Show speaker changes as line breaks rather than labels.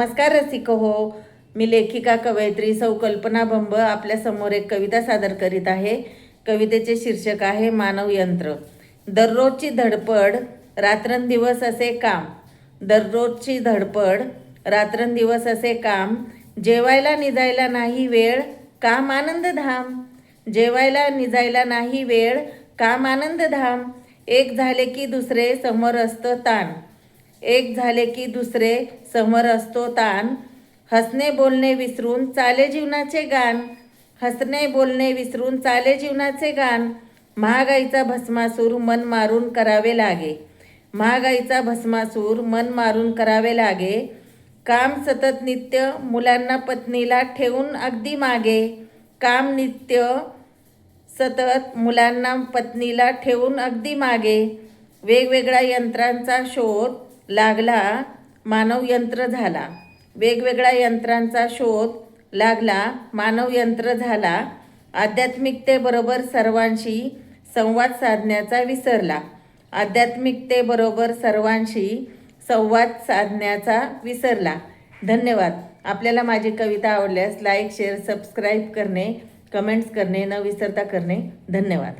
नमस्कार रसिक हो. मी लेखिका कवयित्री सौ कल्पना बंब आपल्यासमोर एक कविता सादर करीत आहे. कवितेचे शीर्षक आहे मानव यंत्र. दररोजची धडपड रात्रंदिवस असे काम. दररोजची धडपड रात्रंदिवस असे काम. जेवायला निजायला नाही वेळ काम आनंद धाम. जेवायला निजायला नाही वेळ काम आनंद धाम. एक झाले की दुसरे समोर असतं ताण. एक झाले की दुसरे समोर असतो ताण. हसणे बोलणे विसरून चाले जीवनाचे गाण. हसणे बोलणे विसरून चाले जीवनाचे गाण. महागाईचा भस्मासूर मन मारून करावे लागे. महागाईचा भस्मासूर मन मारून करावे लागे. काम सतत नित्य मुलांना पत्नीला ठेवून अगदी मागे. काम नित्य सतत मुलांना पत्नीला ठेवून अगदी मागे. वेगवेगळ्या यंत्रांचा शोध लागला मानव यंत्र झाला. वेगवेगळ्या यंत्रांचा शोध लागला मानव यंत्र झाला. आध्यात्मिकतेबरोबर सर्वांशी संवाद साधण्याचा विसरला. आध्यात्मिकतेबरोबर सर्वांशी संवाद साधण्याचा विसरला. धन्यवाद. आपल्याला माझी कविता आवडल्यास लाईक शेअर सबस्क्राईब करणे कमेंट्स करणे न विसरता करणे. धन्यवाद.